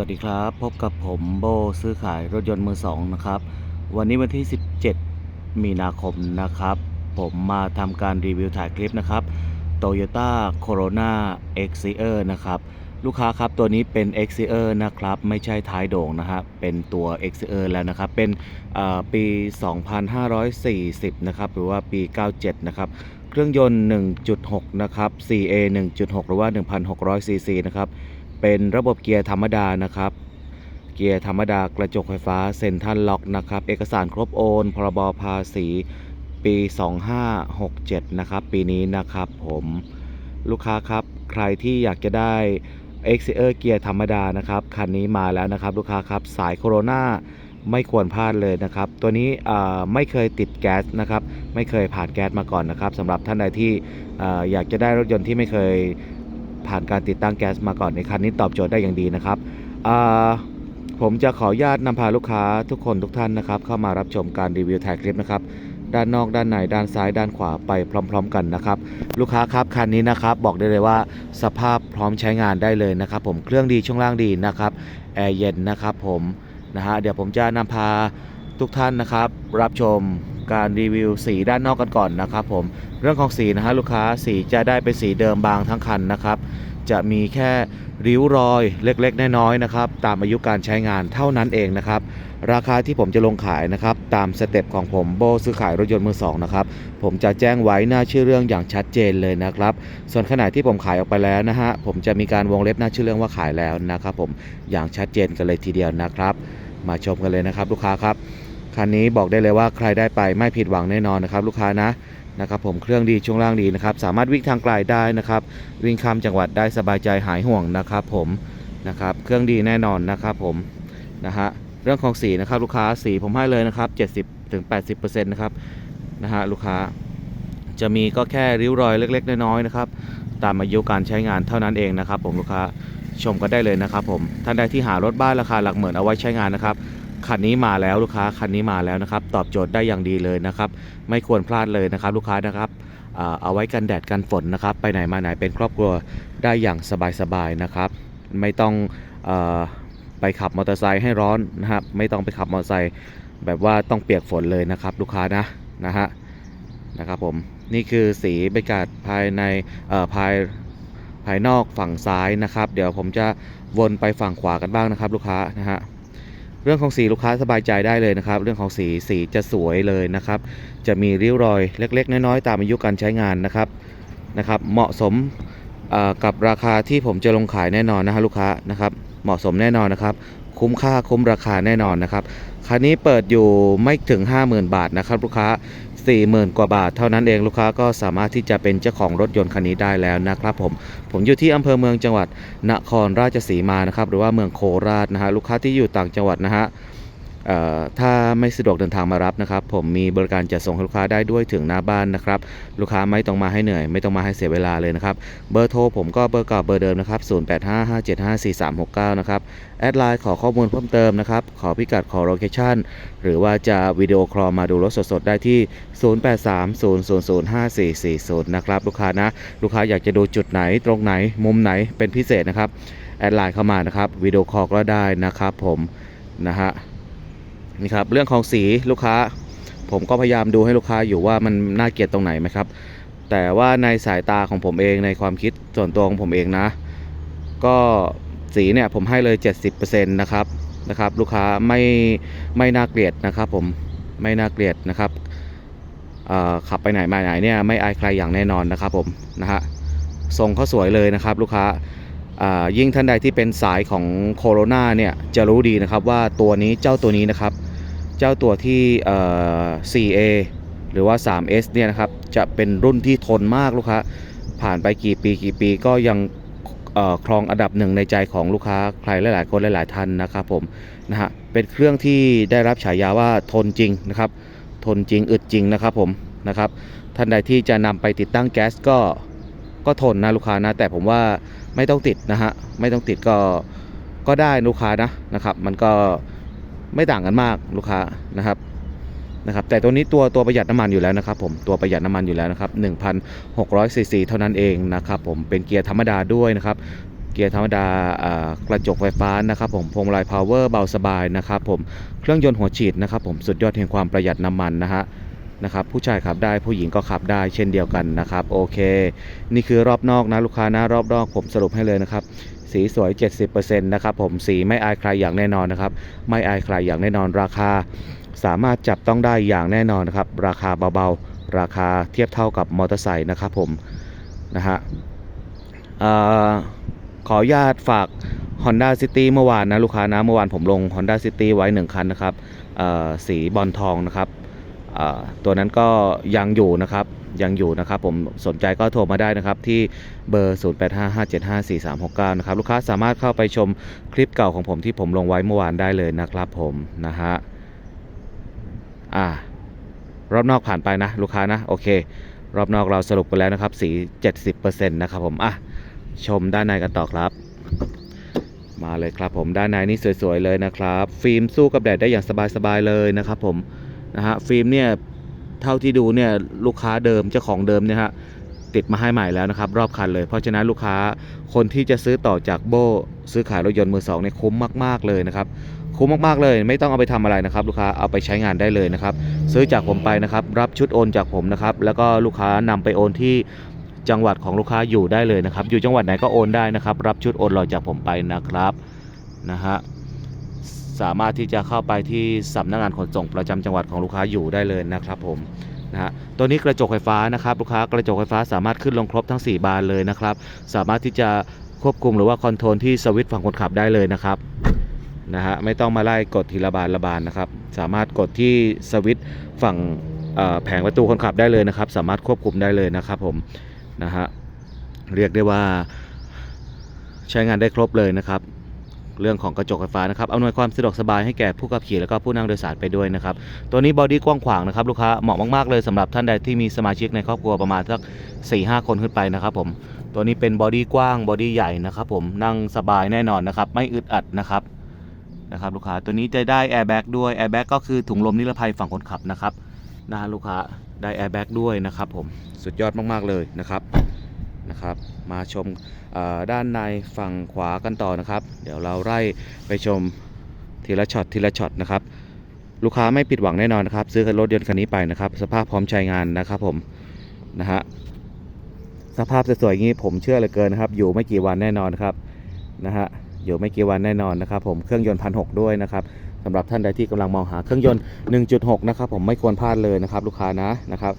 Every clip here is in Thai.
วัสดีครับ พบกับผมโบซื้อขายรถยนต์มือสองนะครับ วันนี้วันที่ 17 มีนาคมนะครับ ผมมาทำการรีวิวถ่ายคลิปนะครับ Toyota Corona x c e r นะครับ ลูกค้าครับตัวนี้เป็น x c e r นะครับ ไม่ใช่ท้ายโด่งนะครับเป็นตัว x c e r แล้วนะครับ เป็นเอ่อปี 2540 นะครับ หรือว่าปี 97 นะครับ เครื่องยนต์ 1.6 นะครับ CA 1.6 หรือว่า 1,600 cc นะครับ เป็นระบบเกียร์ธรรมดานะครับ เกียร์ธรรมดากระจกไฟฟ้าเซ็นทรัลล็อกนะครับ เอกสารครบโอน พรบภาษีปี 2567 นะครับ ปีนี้นะครับผมลูกค้าครับ ใครที่อยากจะได้ x c e r เกียร์ธรรมดานะครับ คันนี้มาแล้วนะครับ ลูกค้าครับ สายโคโรนาไม่ควรพลาดเลยนะครับ ตัวนี้ไม่เคยติดแก๊สนะครับ ไม่เคยผ่านแก๊สมาก่อนนะครับสำหรับท่านใดที่ออยากจะได้รถยนต์ที่ไม่เคย ผ่านการติดตั้งแก๊สมาก่อนในคันนี้ตอบโจทย์ได้อย่างดีนะครับผมจะขออนุญาตนำพาลูกค้าทุกคนทุกท่านนะครับ เข้ามารับชมการรีวิวถ่ายคลิปนะครับด้านนอกด้านในด้านซ้ายด้านขวาไปพร้อม ๆ กันนะครับลูกค้าครับคันนี้นะครับบอกได้เลยว่าสภาพพร้อมใช้งานได้เลยนะครับ ผมเครื่องดีช่วงล่างดีนะครับแอร์เย็นนะครับผมนะฮะเดี๋ยวผมจะนำพาทุกท่านนะครับ รับชม การรีวิวสีด้านนอกกันก่อนนะครับผมเรื่องของสีนะฮะลูกค้าสีจะได้เป็นสีเดิมบางทั้งคันนะครับ จะมีแค่ริ้วรอยเล็กๆ น้อยๆนะครับตามอายุการใช้งานเท่านั้นเองนะครับ ราคาที่ผมจะลงขายนะครับ ตามสเต็ปของผมโบซื้อขายรถยนต์มือสองนะครับ ผมจะแจ้งไว้หน้าชื่อเรื่องอย่างชัดเจนเลยนะครับ ส่วนขณะที่ผมขายออกไปแล้วนะฮะผมจะมีการวงเล็บหน้าชื่อเรื่องว่าขายแล้วนะครับ ผมอย่างชัดเจนกันเลยทีเดียวนะครับ มาชมกันเลยนะครับ ลูกค้าครับ คันนี้บอกได้เลยว่าใครได้ไปไม่ผิดหวังแน่นอนนะครับ ลูกค้านะนะครับผมเครื่องดีช่วงล่างดีนะครับ สามารถวิ่งทางไกลได้นะครับ วิ่งข้ามจังหวัดได้สบายใจหายห่วงนะครับ ผมนะครับ เครื่องดีแน่นอนนะครับ ผมนะฮะเรื่องของสีนะครับ ลูกค้าสีผมให้เลยนะครับ 70ถึง80%นะครับนะฮะลูกค้าจะมีก็แค่ริ้วรอยเล็ก ๆ น้อยๆนะครับ ตามอายุการใช้งานเท่านั้นเองนะครับ ผมลูกค้าชมกันได้เลยนะครับ ผมท่านใดที่หารถบ้านราคาหลักหมื่นเอาไว้ใช้งานนะครับ คันนี้มาแล้วลูกค้าคันนี้มาแล้วนะครับ ตอบโจทย์ได้อย่างดีเลยนะครับ ไม่ควรพลาดเลยนะครับ ลูกค้านะครับเอาไว้กันแดดกันฝนนะครับ ไปไหนมาไหนเป็นครอบครัวได้อย่างสบายๆนะครับ ไม่ต้องอไปขับมอเตอร์ไซค์ให้ร้อนนะครับ ไม่ต้องไปขับมอเตอร์ไซค์แบบว่าต้องเปียกฝนเลยนะครับ ลูกค้านะนะฮะนะครับผมนี่คือสีบรรยากาศภายในภายภายนอกฝั่งซ้ายนะครับ เดี๋ยวผมจะวนไปฝั่งขวากันบ้างนะครับ ลูกค้านะฮะ เรื่องของสีลูกค้าสบายใจได้เลยนะครับ เรื่องของสีสีจะสวยเลยนะครับ จะมีริ้วรอยเล็ก ๆ น้อยๆตามอายุการใช้งานนะครับนะครับ เหมาะสมอ่อกับราคาที่ผมจะลงขายแน่นอนนะฮะลูกค้านะครับ เหมาะสมแน่นอนนะครับ คุ้มค่าคุ้มราคาแน่นอนนะครับคันนี้เปิดอยู่ไม่ถึง 50,000 บาทนะครับ ลูกค้า 40,000 กว่าบาท เท่านั้นเองลูกค้าก็สามารถที่จะเป็นเจ้าของรถยนต์คันนี้ได้แล้วนะครับผม ผมอยู่ที่อำเภอเมืองจังหวัดนครราชสีมานะครับหรือว่าเมืองโคราชนะฮะลูกค้าที่อยู่ต่างจังหวัดนะฮะถ้า ไม่สะดวกเดินทางมารับนะครับ ผมมีบริการจัดส่งให้ลูกค้าได้ด้วยถึงหน้าบ้านนะครับ ลูกค้าไม่ต้องมาให้เหนื่อย ไม่ต้องมาให้เสียเวลาเลยนะครับ เบอร์โทรผมก็เบอร์เก่าเบอร์เดิมนะครับ 0855754369 นะครับ แอดไลน์ขอข้อมูลเพิ่มเติมนะครับ ขอพิกัดขอโลเคชั่นหรือว่าจะวิดีโอคอลมาดูรถสดๆ ได้ที่ 0830005440 นะครับ ลูกค้านะ ลูกค้าอยากจะดูจุดไหนตรงไหนมุมไหนเป็นพิเศษนะครับ แอดไลน์เข้ามานะครับวิดีโอคอลก็ได้นะครับผมนะฮะ นี่ครับเรื่องของสีลูกค้า ผมก็พยายามดูให้ลูกค้าอยู่ว่ามันน่าเกลียดตรงไหนไหมครับ แต่ว่าในสายตาของผมเองในความคิดส่วนตัวของผมเองนะ ก็สีเนี่ยผมให้เลย 70%นะครับนะครับ ลูกค้าไม่ไม่น่าเกลียดนะครับผมไม่น่าเกลียดนะครับขับไปไหนมาไหนเนี่ยไม่อายใครอย่างแน่นอนนะครับผมนะฮะทรงเขาสวยเลยนะครับ ลูกค้าอ่ายิ่งท่านใดที่เป็นสายของโคโรนาเนี่ยจะรู้ดีนะครับว่าตัวนี้เจ้าตัวนี้นะครับ เจ้าตัวที่ 4A หรือว่า 3S เนี่ยนะครับ จะเป็นรุ่นที่ทนมากลูกค้า ผ่านไปกี่ปีกี่ปีก็ยังครองอันดับหนึ่งในใจของลูกค้าใครหลาย ๆ คนหลาย ๆ ท่านนะครับผมนะฮะเป็นเครื่องที่ได้รับฉายาว่าทนจริงนะครับ ทนจริงอึดจริงนะครับผมนะครับท่านใดที่จะนำไปติดตั้งแก๊สก็ก็ทนนะลูกค้านะ แต่ผมว่าไม่ต้องติดนะฮะไม่ต้องติดก็ก็ได้ลูกค้านะนะครับ มันก็ ไม่ต่างกันมากลูกค้านะครับนะครับแต่ตัวนี้ตัวตัวประหยัดน้ำมันอยู่แล้วนะครับผมตัวประหยัดน้ำมันอยู่แล้วนะครับ1,600ซีซีเท่านั้นเองนะครับผมเป็นเกียร์ธรรมดาด้วยนะครับเกียร์ธรรมดากระจกไฟฟ้านะครับผมพวงมาลัยพาวเวอร์เบาสบายนะครับผมเครื่องยนต์หัวฉีดนะครับผมสุดยอดแห่งความประหยัดน้ำมันนะฮะนะครับผู้ชายขับได้ผู้หญิงก็ขับได้เช่นเดียวกันนะครับโอเค นี่คือรอบนอกนะลูกค้านะรอบนอกผมสรุปให้เลยนะครับ สีสวย 70%นะครับผมสีไม่อายใครอย่างแน่นอนนะครับ ไม่อายใครอย่างแน่นอนราคา สามารถจับต้องได้อย่างแน่นอนนะครับ ราคาเบาๆ ราคาเทียบเท่ากับมอเตอร์ไซค์นะครับผมนะฮะออขออนุญาตฝาก Honda City เมื่อวานนะลูกค้านะเมื่อวานผมลง Honda City ไว้ 1 คันนะครับสีบอลทองนะครับตัวนั้นก็ยังอยู่นะครับ ยังอยู่นะครับผมสนใจก็โทรมาได้นะครับที่เบอร์ 0855754369 นะครับลูกค้าสามารถเข้าไปชมคลิปเก่าของผมที่ผมลงไว้เมื่อวานได้เลยนะครับผมนะฮะอ่ารอบนอกผ่านไปนะ ลูกค้านะโอเค รอบนอกเราสรุปไปแล้วนะครับ สี 70%นะครับผมอะชมด้านในกันต่อครับ มาเลยครับผมด้านในนี่สวยๆเลยนะครับ ฟิล์มสู้กับแดดได้อย่างสบายๆเลยนะครับผมนะฮะฟิล์มเนี่ย เท่าที่ดูเนี่ยลูกค้าเดิมเจ้าของเดิมเนี่ยฮะติดมาให้ใหม่แล้วนะครับ รอบคันเลย เพราะฉะนั้นลูกค้าคนที่จะซื้อต่อจากโบซื้อขายรถยนต์มือสองเนี่ยคุ้มมากๆเลยนะครับคุ้มมากๆเลยไม่ต้องเอาไปทำอะไรนะครับ ลูกค้าเอาไปใช้งานได้เลยนะครับ ซื้อจากผมไปนะครับ รับชุดโอนจากผมนะครับ แล้วก็ลูกค้านำไปโอนที่จังหวัดของลูกค้าอยู่ได้เลยนะครับ อยู่จังหวัดไหนก็โอนได้นะครับ รับชุดโอนลอยจากผมไปนะครับนะฮะ สามารถที่จะเข้าไปที่สำนักงานขนส่งประจำจังหวัดของลูกค้าอยู่ได้เลยนะครับผมนะฮะตัวนี้กระจกไฟฟ้านะครับลูกค้ากระจกไฟฟ้าสามารถขึ้นลงครบทั้ง 4 บานเลยนะครับ สามารถที่จะควบคุมหรือว่าคอนโทรลที่สวิตช์ฝั่งคนขับได้เลยนะครับนะฮะไม่ต้องมาไล่กดทีละบานละบานนะครับ สามารถกดที่สวิตช์ฝั่งแผงประตูคนขับได้เลยนะครับ สามารถควบคุมได้เลยนะครับผมนะฮะเรียกได้ว่าใช้งานได้ครบเลยนะครับ เรื่องของกระจกไฟฟ้านะครับอำนวยความสะดวกสบายให้แก่ผู้ขับขี่แล้วก็ผู้นั่งโดยสารไปด้วยนะครับตัวนี้บอดี้กว้างขวางนะครับลูกค้าเหมาะมากๆเลยสำหรับท่านใดที่มีสมาชิกในครอบครัวประมาณสัก4 5คนขึ้นไปนะครับผมตัวนี้เป็นบอดี้กว้างบอดี้ใหญ่นะครับผมนั่งสบายแน่นอนนะครับไม่อึดอัดนะครับนะครับลูกค้าตัวนี้จะได้แอร์แบ็กด้วยแอร์แบ็กก็คือถุงลมนิรภัยฝั่งคนขับนะครับนะฮะลูกค้าได้แอร์แบ็กด้วยนะครับผมสุดยอดมากๆเลยนะครับนะครับ มาชม ด้านในฝั่งขวากันต่อนะครับ เดี๋ยวเราไล่ไปชมทีละช็อตทีละช็อตนะครับ ลูกค้าไม่ผิดหวังแน่นอนนะครับ ซื้อรถยนต์คันนี้ไปนะครับ สภาพพร้อมใช้งานนะครับผมนะฮะสภาพสวยๆอย่างนี้ผมเชื่อเหลือเกินนะครับ อยู่ไม่กี่วันแน่นอนครับนะฮะอยู่ไม่กี่วันแน่นอนนะครับ ผมเครื่องยนต์พันหด้วยนะครับสำหรับท่านใดที่กำลังมองหาเครื่องยนต์ 1.6 นะครับ ผมไม่ควรพลาดเลยนะครับ ลูกค้านะนะครับ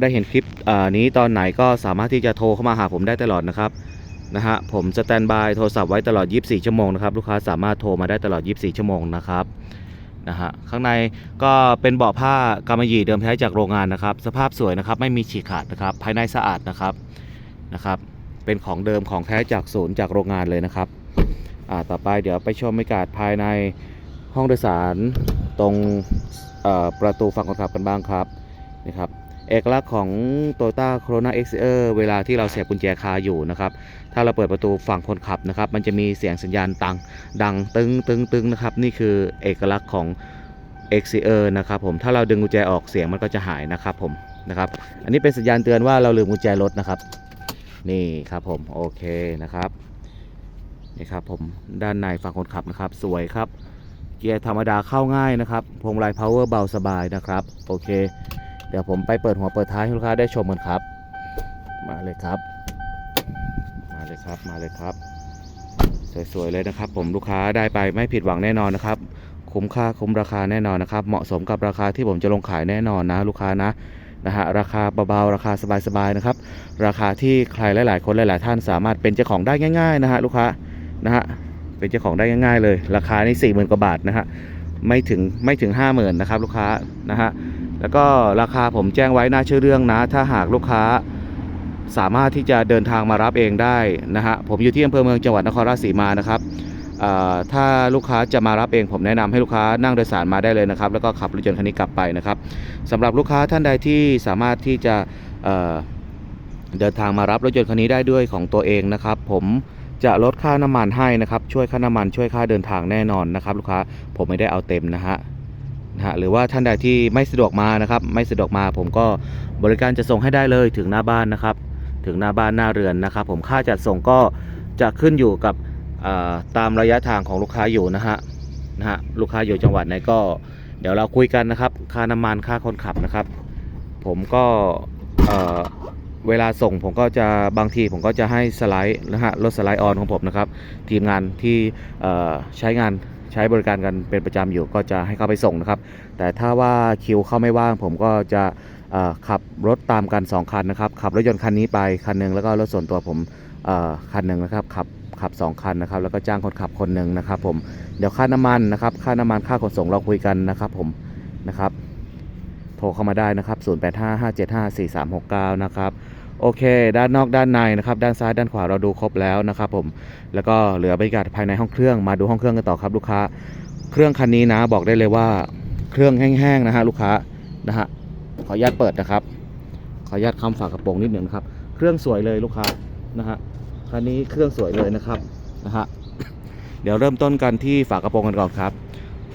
ได้เห็นคลิปอ่านี้ตอนไหนก็สามารถที่จะโทรเข้ามาหาผมได้ตลอดนะครับ นะฮะผมสแตนบายโทรศัพท์ไว้ตลอด 24 ชั่วโมงนะครับลูกค้าสามารถโทรมาได้ตลอด 24 ชั่วโมงนะครับนะฮะข้างในก็เป็นเบาะผ้ากำมะหยี่เดิมแท้จากโรงงานนะครับ สภาพสวยนะครับไม่มีฉีกขาดนะครับ ภายในสะอาดนะครับนะครับ เป็นของเดิมของแท้จากศูนย์จากโรงงานเลยนะครับอ่าต่อไปเดี๋ยวไปชมบรรยากาศภายในห้องโดยสารตรงประตูฝั่งคนขับกันบ้างครับนี่ครับเอกลักษณ์ของ Toyota Corona x e r เวลาที่เราเสียบกุญแจคาอยู่นะครับ ถ้าเราเปิดประตูฝั่งคนขับนะครับ มันจะมีเสียงสัญญาณตังดังตึงตึงตึงนะครับ นี่คือเอกลักษณ์ของ x e r นะครับผม ถ้าเราดึงกุญแจออกเสียงมันก็จะหายนะครับผมนะครับ อันนี้เป็นสัญญาณเตือนว่าเราลืมกุญแจรถนะครับ นี่ครับผมโอเคนะครับนี่ครับผมด้านในฝั่งคนขับนะครับ สวยครับ เกียร์ธรรมดาเข้าง่ายนะครับพวงมาลัย power เบาสบายนะครับโอเค เดี๋ยวผมไปเปิดหัวเปิดท้ายให้ลูกค้าได้ชมกันครับ มาเลยครับ เลยครับมาเลยครับ สวยๆเลยนะครับ ผมลูกค้าได้ไปไม่ผิดหวังแน่นอนนะครับ คุ้มค่าคุ้มราคาแน่นอนนะครับ เหมาะสมกับราคาที่ผมจะลงขายแน่นอนนะ ลูกค้านะนะฮะราคาเบาๆราคาสบายๆนะครับ ราคาที่ใครหลาย ๆ คนหลาย ๆ ท่านสามารถเป็นเจ้าของได้ง่าย ๆ นะฮะลูกค้านะฮะเป็นเจ้าของได้ง่าย ๆ เลย ราคานี่สี่หมื่นกว่าบาทนะฮะไม่ถึงไม่ถึงห้าหมื่นนะครับ ลูกค้านะฮะแล้วก็ราคาผมแจ้งไว้หน่าเชื่อเรื่องนะ ถ้าหากลูกค้า สามารถที่จะเดินทางมารับเองได้นะฮะผมอยู่ที่อำเภอเมืองจังหวัดนครราชสีมานะครับถ้าลูกค้าจะมารับเองผมแนะนำให้ลูกค้านั่งโดยสารมาได้เลยนะครับ แล้วก็ขับรถยนต์คันนี้กลับไปนะครับสำหรับลูกค้าท่านใดที่สามารถที่จะเเดินทางมารับรถยนต์คันนี้ได้ด้วยของตัวเองนะครับ ผมจะลดค่าน้ำมันให้นะครับ ช่วยค่าน้ำมันช่วยค่าเดินทางแน่นอนนะครับ ลูกค้าผมไม่ได้เอาเต็มนะฮะนะฮะหรือว่าท่านใดที่ไม่สะดวกมานะครับ ไม่สะดวกมาผมก็บริการจะส่งให้ได้เลยถึงหน้าบ้านนะครับ ถึงหน้าบ้านหน้าเรือนนะครับ ผมค่าจัดส่งก็จะขึ้นอยู่กับตามระยะทางของลูกค้าอยู่นะฮะนะฮะลูกค้าอยู่จังหวัดไหนก็ เดี๋ยวเราคุยกันนะครับ ค่าน้ำมันค่าคนขับนะครับ ผมก็เวลาส่งผมก็จะบางทีผมก็จะให้สไลด์นะฮะรถสไลด์ออนของผมนะครับ ทีมงานที่ใช้งานใช้บริการกันเป็นประจำอยู่ก็จะให้เข้าไปส่งนะครับ แต่ถ้าว่าคิวเข้าไม่ว่างผมก็จะ ขับรถตามกัน 2 คันนะครับ ขับรถยนต์คันนี้ไปคันหนึ่งแล้วก็รถส่วนตัวผมอ่อคันหนึ่งนะครับขับขับสองคันนะครับแล้วก็จ้างคนขับคนหนึ่งนะครับผมเดี๋ยวค่าน้ำมันนะครับค่าน้ำมันค่าขนส่งเราคุยกันนะครับผมนะครับโทรเข้ามาได้นะครับ 0855754369 นะครับโอเค ด้านนอกด้านในนะครับ ด้านซ้ายด้านขวาเราดูครบแล้วนะครับผมแล้วก็เหลือบรรยากาศภายในห้องเครื่องมาดูห้องเครื่องกันต่อครับลูกค้า เครื่องคันนี้นะบอกได้เลยว่าเครื่องแห้งๆนะฮะลูกค้านะฮะ ขออนุญาตเปิดนะครับ ขออนุญาตคำฝากกระโปรงนิดหนึ่งนะครับ เครื่องสวยเลยลูกค้านะฮะคันนี้เครื่องสวยเลยนะครับนะฮะเดี๋ยวเริ่มต้นกันที่ฝากระโปรงกันก่อนครับ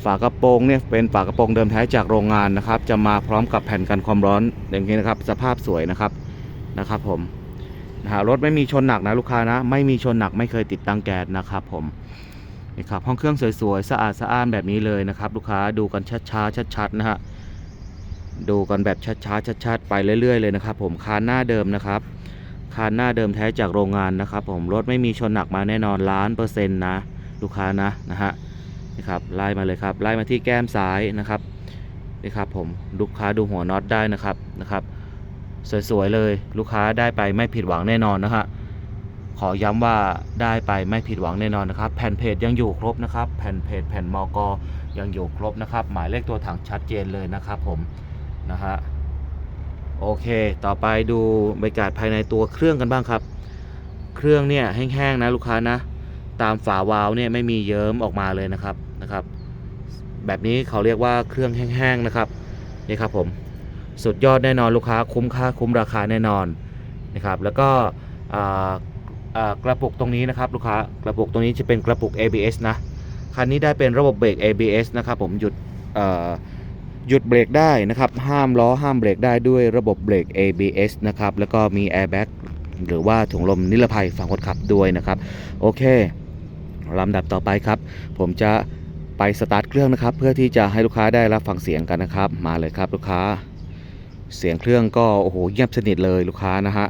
ฝากระโปรงเนี่ยเป็นฝากระโปรงเดิมแท้จากโรงงานนะครับ จะมาพร้อมกับแผ่นกันความร้อนอย่างนี้นะครับ สภาพสวยนะครับนะครับผมนะฮะรถไม่มีชนหนักนะลูกค้านะ ไม่มีชนหนักไม่เคยติดตั้งแก๊สนะครับผมนี่ครับห้องเครื่องสวยๆสะอาดสะอ้านแบบนี้เลยนะครับ ลูกค้าดูกันช้าๆชัดๆนะฮะ ดูกันแบบช้าๆชัดๆไปเรื่อยๆเลยนะครับ ผมคานหน้าเดิมนะครับคานหน้าเดิมแท้จากโรงงานนะครับ ผมรถไม่มีชนหนักมาแน่นอนล้านเปอร์เซ็นต์นะลูกค้านะนะฮะนี่ครับไล่มาเลยครับไล่มาที่แก้มซ้ายนะครับนี่ครับผมลูกค้าดูหัวน็อตได้นะครับนะครับ สวยๆเลยลูกค้าได้ไปไม่ผิดหวังแน่นอนนะฮะขอย้ำว่าได้ไปไม่ผิดหวังแน่นอนนะครับ แผ่นเพจยังอยู่ครบนะครับ แผ่นเพจแผ่นมอกยังอยู่ครบนะครับ หมายเลขตัวถังชัดเจนเลยนะครับผม นะฮะโอเค ต่อไปดูบรรยากาศภายในตัวเครื่องกันบ้างครับ เครื่องเนี่ยแห้งๆนะลูกค้านะ ตามฝาวาล์วเนี่ยไม่มีเยิ้มออกมาเลยนะครับนะครับ แบบนี้เขาเรียกว่าเครื่องแห้งๆนะครับนี่ครับผมสุดยอดแน่นอนลูกค้าคุ้มค่าคุ้มราคาแน่นอนนะครับ แล้วก็กระปุกตรงนี้นะครับลูกค้ากระปุกตรงนี้จะเป็นกระปุก ABS นะคันนี้ได้เป็นระบบเบรก ABS นะครับผมหยุด หยุดเบรกได้นะครับ ห้ามล้อห้ามเบรกได้ด้วยระบบเบรก ABS นะครับ แล้วก็มี airbag หรือว่าถุงลมนิรภัยฝั่งคนขับด้วยนะครับ โอเคลำดับต่อไปครับ ผมจะไปสตาร์ทเครื่องนะครับ เพื่อที่จะให้ลูกค้าได้รับฟังเสียงกันนะครับ มาเลยครับลูกค้า เสียงเครื่องก็โอ้โหเงียบสนิทเลยลูกค้านะฮะ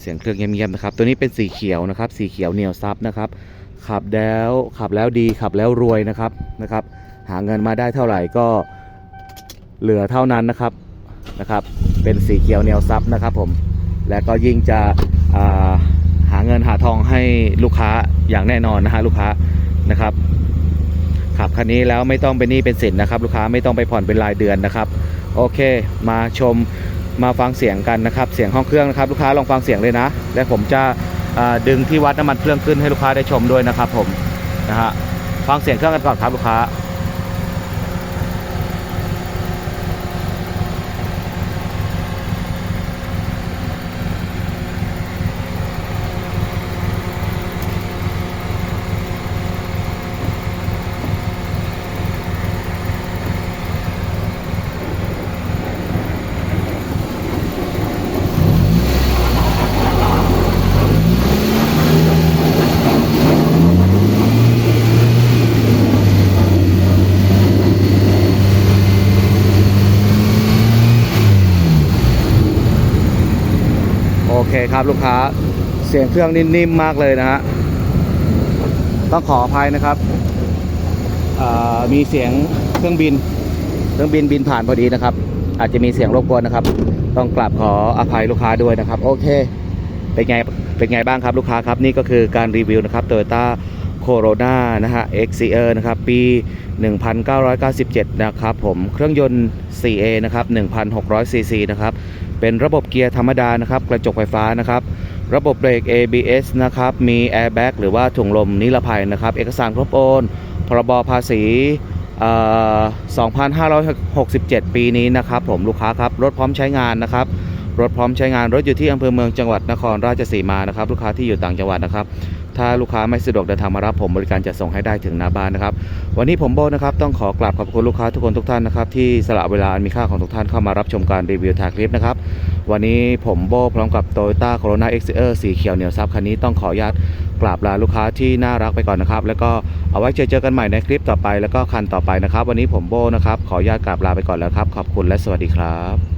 เสียงเครื่องเงียบๆนะครับ ตัวนี้เป็นสีเขียวนะครับ สีเขียวเหนียวซับนะครับ ขับแล้วขับแล้วดีขับแล้วรวยนะครับนะครับ หาเงินมาได้เท่าไหร่ก็ เหลือเท่านั้นนะครับนะครับ เป็นสีเขียวเนียวซับนะครับผมและก็ยิ่งจะาหาเงินหาทองให้ลูกค้าอย่างแน่นอนนะฮะลูกค้านะครับขับคันนี้แล้วไม่ต้องเป็นหนี้เป็นสินนะครับ ลูกค้าไม่ต้องไปผ่อนเป็นรายเดือนนะครับ โอเค มาชมมาฟังเสียงกันนะครับ เสียงห้องเครื่องนะครับ ลูกค้าลองฟังเสียงเลยนะ และผมจะดึงที่วัดน้ำมันเครื่องขึ้นให้ลูกค้าได้ชมด้วยนะครับ ผมนะฮะฟังเสียงเครื่องกันก่อนครับลูกค้า ครับลูกค้าเสียงเครื่องนิ่มๆมากเลยนะฮะต้องขออภัยนะครับมีเสียงเครื่องบิน เครื่องบินบินผ่านพอดีนะครับ อาจจะมีเสียงรบกวนนะครับ ต้องกราบขออภัยลูกค้าด้วยนะครับ โอเค เป็นไงเป็นไงบ้างครับลูกค้าครับ นี่ก็คือการรีวิวนะครับ Toyota Corona นะฮะ XCR นะครับ ปี 1997 นะครับผม เครื่องยนต์ 4A นะครับ 1,600 cc นะครับ เป็นระบบเกียร์ธรรมดานะครับ กระจกไฟฟ้านะครับ ระบบเบรก ABS นะครับ มีแอร์แบ็กหรือว่าถุงลมนิรภัยนะครับ เอกสารครบโอน พรบภาษีเอ่อ2,567 ปีนี้นะครับ ผมลูกค้าครับ รถพร้อมใช้งานนะครับ รถพร้อมใช้งานรถอยู่ที่อำเภอเมืองจังหวัดนครราชสีมานะครับลูกค้าที่อยู่ต่างจังหวัดนะครับ ถ้าลูกค้าไม่สะดวกเดินทางมารับผมบริการจะส่งให้ได้ถึงหน้าบ้านนะครับ วันนี้ผมโบนะครับต้องขอกราบขอบคุณลูกค้าทุกคนทุกท่านนะครับที่สละเวลาอันมีค่าของทุกท่านเข้ามารับชมการรีวิวถ่ายคลิปนะครับวันนี้ผมโบพร้อมกับ Toyota Corona x r สีเขียวเหนียวซับคันนี้ต้องขออนุญาตกราบลาลูกค้าที่น่ารักไปก่อนนะครับ แล้วก็เอาไว้เจอเจอกันใหม่ในคลิปต่อไปแล้วก็คันต่อไปนะครับ วันนี้ผมโบนะครับขออนุญาตกราบลาไปก่อนแล้วครับ ขอบคุณและสวัสดีครับ